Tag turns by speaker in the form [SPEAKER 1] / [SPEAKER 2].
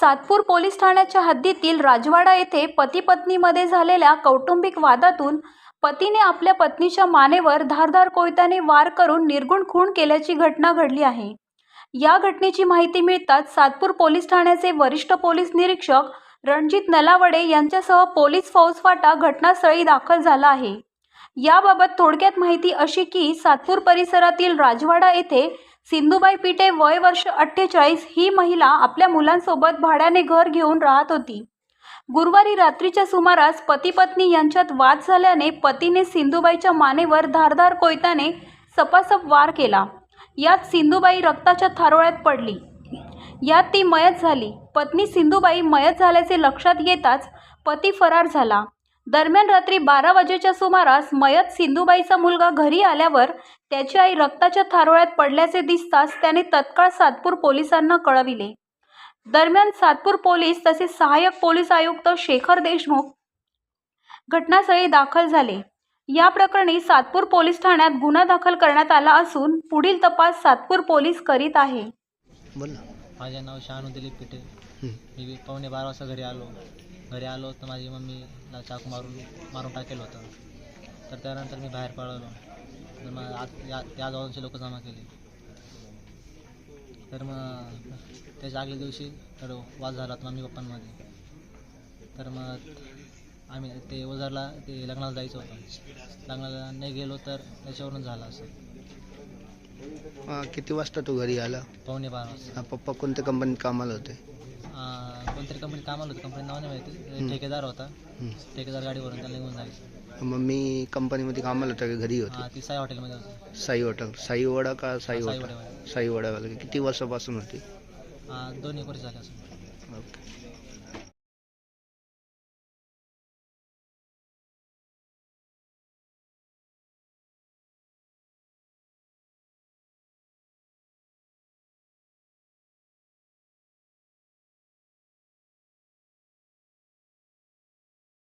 [SPEAKER 1] Satpur police ठाण्याच्या हद्दीतील राजवाडा येथे पती पत्नीमध्ये झालेल्या कौटुंबिक वादातून पतीने आपल्या पत्नीच्या मानेवर धारधार कोयत्याने वार करून निर्गुण खून केल्याची घटना घडली आहे. या घटनेची माहिती मिळताच सातपूर पोलीस ठाण्याचे वरिष्ठ पोलीस निरीक्षक रणजित नलावडे यांच्यासह पोलीस फौजफाटा घटनास्थळी दाखल झाला आहे. याबाबत थोडक्यात माहिती अशी की सातपूर परिसरातील राजवाडा येथे सिंधुबाई पिटे वय वर्ष अठ्ठेचाळीस ही महिला आपल्या मुलांसोबत भाड्याने घर घेऊन राहत होती. गुरुवारी रात्रीच्या सुमारास पती पत्नी यांच्यात वाद झाल्याने पतीने सिंधुबाईच्या मानेवर धारधार कोयत्याने सपासप वार केला. यात सिंधुबाई रक्ताच्या थारोळ्यात पडली. यात ती मयत झाली. पत्नी सिंधुबाई मयत झाल्याचे लक्षात येताच पती फरार झाला. दरम्यान रात्री बारा वाजेच्या सुमारास मयत सिंधुबाईचा मुलगा घरी आल्यावर त्याची आई रक्ताच्या थारोळ्यात पडल्याचे दिसताच त्याने तत्काळ सातपूर पोलिसांना कळविले. दरम्यान सातपूर पोलीस तसेच सहाय्यक पोलीस आयुक्त शेखर देशमुख घटनास्थळी दाखल झाले. या प्रकरणी सातपूर पोलीस ठाण्यात गुन्हा दाखल करण्यात आला असून पुढील तपास सातपूर पोलीस करीत आहे.
[SPEAKER 2] माझे नाव शहानू दिलीप पिटे.
[SPEAKER 3] हं.
[SPEAKER 2] मी पावणे बारा वाजता घरी आलो. घरी आलो तर माझी मम्मीला चाकू मारून मारून टाकेलं होतं. तर त्यानंतर मी बाहेर पळालो. तर मग आज या त्या जवळचे लोक जमा केले. तर मग त्याच्या आगल्या दिवशी तर वाद झाला होता मम्मी पप्पांमध्ये. तर मग आम्ही ते ओझरला ते लग्नाला जायचं होतं. लग्नाला नाही गेलो तर त्याच्यावरून झालं असं.
[SPEAKER 3] किती वाजता तू घरी आला?
[SPEAKER 2] पावणे बारा वाजता.
[SPEAKER 3] पप्पा कोणत्या कंपनीत कामाला होते?
[SPEAKER 2] कोणतरी कंपनी कामाला होती. कंपनी नाव नाही माहिती. ठेकेदार होता. ठेकेदार गाडीवरून त्याला निघून जायचं
[SPEAKER 3] मम्मी कंपनीमध्ये कामाला होता का घरी
[SPEAKER 2] हा
[SPEAKER 3] होती
[SPEAKER 2] ती साई हॉटेलमध्ये होती.
[SPEAKER 3] साई हॉटेल. साई वडा का साई
[SPEAKER 2] साई
[SPEAKER 3] हॉटेल. साई वडावाला किती वर्षापासून होती?
[SPEAKER 2] हा दोन एक वर्ष झाले असं
[SPEAKER 3] ओके.